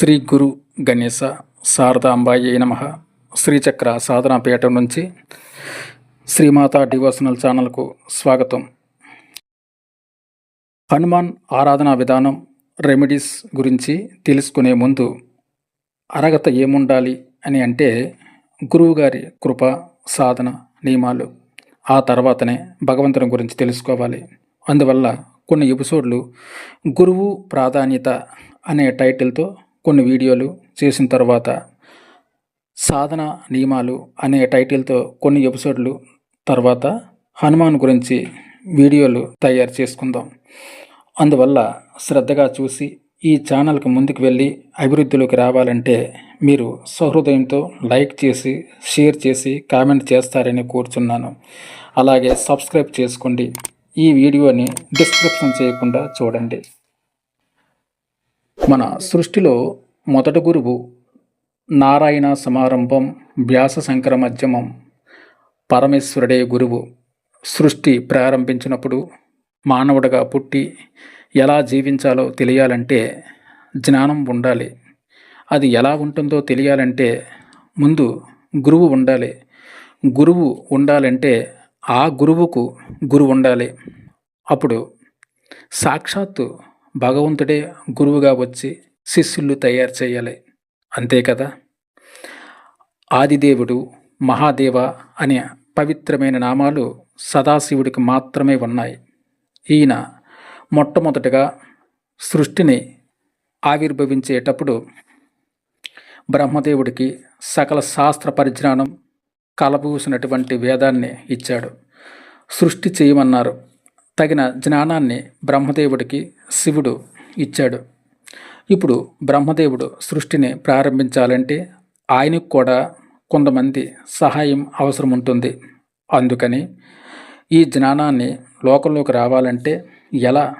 శ్రీ గురు గణేశ శారదాంబాయి నమ. శ్రీచక్ర సాధనాపేట నుంచి శ్రీమాత డివోషనల్ ఛానల్కు స్వాగతం. హనుమాన్ ఆరాధనా విధానం రెమెడీస్ గురించి తెలుసుకునే ముందు అర్హత ఏముండాలి అని అంటే గురువుగారి కృప సాధన నియమాలు ఆ తర్వాతనే భగవంతుని గురించి తెలుసుకోవాలి. అందువల్ల కొన్ని ఎపిసోడ్లు గురువు ప్రాధాన్యత అనే టైటిల్తో కొన్ని వీడియోలు చేసిన తర్వాత సాధన నియమాలు అనే టైటిల్తో కొన్ని ఎపిసోడ్లు తర్వాత హనుమాన్ గురించి వీడియోలు తయారు చేసుకుందాం. అందువల్ల శ్రద్ధగా చూసి ఈ ఛానల్కి ముందుకు వెళ్ళి అభివృద్ధిలోకి రావాలంటే మీరు సహృదయంతో లైక్ చేసి షేర్ చేసి కామెంట్ చేస్తారని కోరుచున్నాను. అలాగే సబ్స్క్రైబ్ చేసుకోండి. ఈ వీడియోని డిస్క్రిప్షన్ చేయకుండా చూడండి. మన సృష్టిలో మొదటి గురువు నారాయణ సమారంభం వ్యాస శంకర మధ్యమం పరమేశ్వరుడే గురువు సృష్టి ప్రారంభించినప్పుడు మానవుడిగా పుట్టి ఎలా జీవించాలో తెలియాలంటే జ్ఞానం ఉండాలి. అది ఎలా ఉంటుందో తెలియాలంటే ముందు గురువు ఉండాలి. గురువు ఉండాలంటే ఆ గురువుకు గురువు ఉండాలి. అప్పుడు సాక్షాత్తు భగవంతుడే గురువుగా వచ్చి శిష్యులు తయారు చేయాలి. అంతే కదా? ఆదిదేవుడు మహాదేవ అనే పవిత్రమైన నామాలు సదాశివుడికి మాత్రమే ఉన్నాయి. ఈయన మొట్టమొదటగా సృష్టిని ఆవిర్భవించేటప్పుడు బ్రహ్మదేవుడికి సకల శాస్త్ర పరిజ్ఞానం కలబూసినటువంటి వేదాన్ని ఇచ్చాడు. సృష్టి చేయమన్నారు. తగిన జ్ఞానాన్ని బ్రహ్మదేవుడికి శివుడు ఇచ్చాడు. ఇప్పుడు బ్రహ్మదేవుడు సృష్టిని ప్రారంభించాలంటే ఆయనకు కూడా కొంతమంది సహాయం అవసరం ఉంటుంది అందుకని ఈ జ్ఞానాన్ని లోకంలోకి రావాలంటే ఎలా?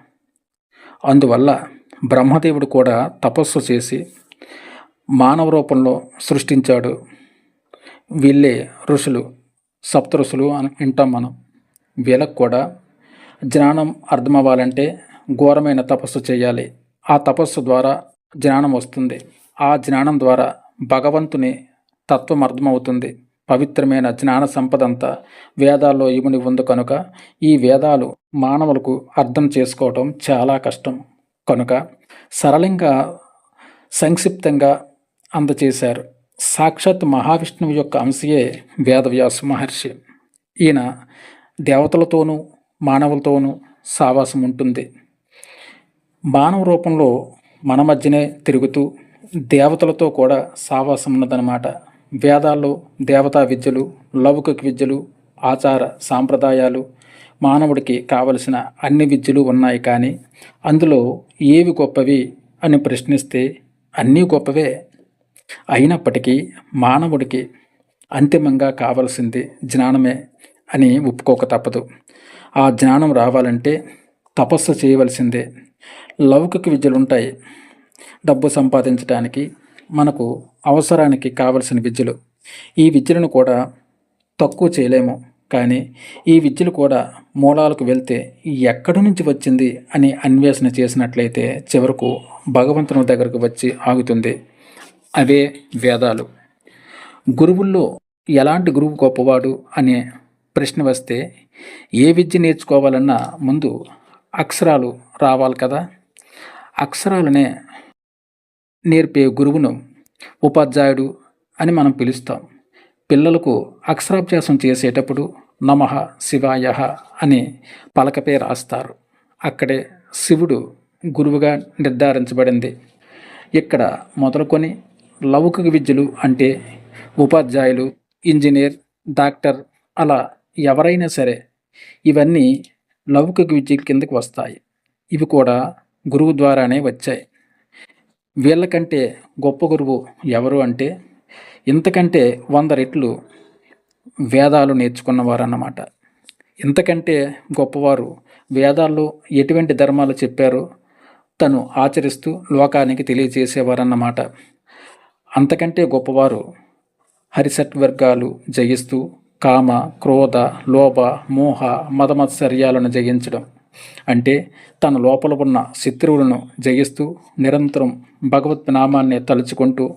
అందువల్ల బ్రహ్మదేవుడు కూడా తపస్సు చేసి మానవ రూపంలో సృష్టించాడు. వీళ్ళే ఋషులు సప్త ఋషులు అని వింటాం మనం. వీళ్ళకు కూడా జ్ఞానం అర్థమవ్వాలంటే ఘోరమైన తపస్సు చేయాలి. ఆ తపస్సు ద్వారా జ్ఞానం వస్తుంది. ఆ జ్ఞానం ద్వారా భగవంతుని తత్వం అర్థమవుతుంది. పవిత్రమైన జ్ఞాన సంపద అంతా వేదాల్లో ఇముని ఉంది కనుక ఈ వేదాలు మానవులకు అర్థం చేసుకోవటం చాలా కష్టం. కనుక సరళంగా సంక్షిప్తంగా అందచేశారు. సాక్షాత్ మహావిష్ణువు యొక్క అంశయే వేదవ్యాస మహర్షి. ఈయన దేవతలతోనూ మానవులతోనూ సావాసం ఉంటుంది. మానవ రూపంలో మన మధ్యనే తిరుగుతూ దేవతలతో కూడా సావాసం ఉన్నదన్నమాట. వేదాల్లో దేవతా విద్యలు లౌకిక విద్యలు ఆచార సాంప్రదాయాలు మానవుడికి కావలసిన అన్ని విద్యలు ఉన్నాయి కానీ అందులో ఏవి గొప్పవి అని ప్రశ్నిస్తే అన్నీ గొప్పవే. అయినప్పటికీ మానవుడికి అంతిమంగా కావలసింది జ్ఞానమే అని ఒప్పుకోక తప్పదు. ఆ జ్ఞానం రావాలంటే తపస్సు చేయవలసిందే. లౌకిక విద్యలు ఉంటాయి డబ్బు సంపాదించడానికి మనకు అవసరానికి కావలసిన విద్యలు. ఈ విద్యలను కూడా తక్కువ చేయలేము. కానీ ఈ విద్యలు కూడా మూలాలకు వెళ్తే ఎక్కడి నుంచి వచ్చింది అని అన్వేషణ చేసినట్లయితే చివరకు భగవంతుని దగ్గరకు వచ్చి ఆగుతుంది. అవే వేదాలు. గురువుల్లో ఎలాంటి గురువు గొప్పవాడు అనే ప్రశ్న వస్తే ఏ విద్య నేర్చుకోవాలన్నా ముందు అక్షరాలు రావాలి కదా? అక్షరాలనే నేర్పే గురువును ఉపాధ్యాయుడు అని మనం పిలుస్తాం. పిల్లలకు అక్షరాభ్యాసం చేసేటప్పుడు నమః శివాయ అని పలకపై రాస్తారు. అక్కడే శివుడు గురువుగా నిర్ధారించబడింది. ఇక్కడ మొదలుకొని లౌకిక విద్యలు అంటే ఉపాధ్యాయులు ఇంజనీర్ డాక్టర్ అలా ఎవరైనా సరే ఇవన్నీ లౌకిక విద్య కిందకి వస్తాయి. ఇవి కూడా గురువు ద్వారానే వచ్చాయి. వీళ్ళకంటే గొప్ప గురువు ఎవరు అంటే ఇంతకంటే వంద రెట్లు వేదాలు నేర్చుకున్నవారు అన్నమాట ఇంతకంటే గొప్పవారు వేదాల్లో ఎటువంటి ధర్మాలు చెప్పారో తను ఆచరిస్తూ లోకానికి తెలియజేసేవారన్నమాట. అంతకంటే గొప్పవారు హరిసత్వర్గాలు జయిస్తూ కామ క్రోధ లోభ మోహ మతమత్సర్యాలను జయించడం. అంటే తన లోపల ఉన్న శత్రువులను జయిస్తూ నిరంతరం భగవత్ నామాన్ని తలుచుకుంటూ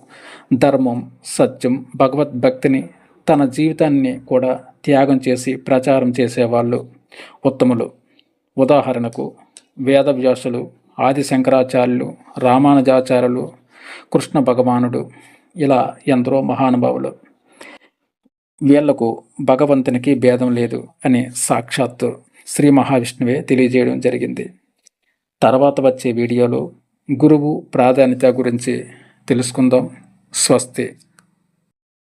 ధర్మం సత్యం భగవద్భక్తిని తన జీవితాన్ని కూడా త్యాగం చేసి ప్రచారం చేసేవాళ్ళు. ఉత్తములు. ఉదాహరణకు వేదవ్యాసులు ఆది శంకరాచార్యులు రామానుజాచార్యులు కృష్ణ భగవానుడు. ఇలా ఎందరో మహానుభావులు. వీళ్ళకు భగవంతునికి భేదం లేదు అని సాక్షాత్తు శ్రీ మహావిష్ణువే తెలియజేయడం జరిగింది. తర్వాత వచ్చే వీడియోలో గురువు ప్రాధాన్యత గురించి తెలుసుకుందాం. స్వస్తి.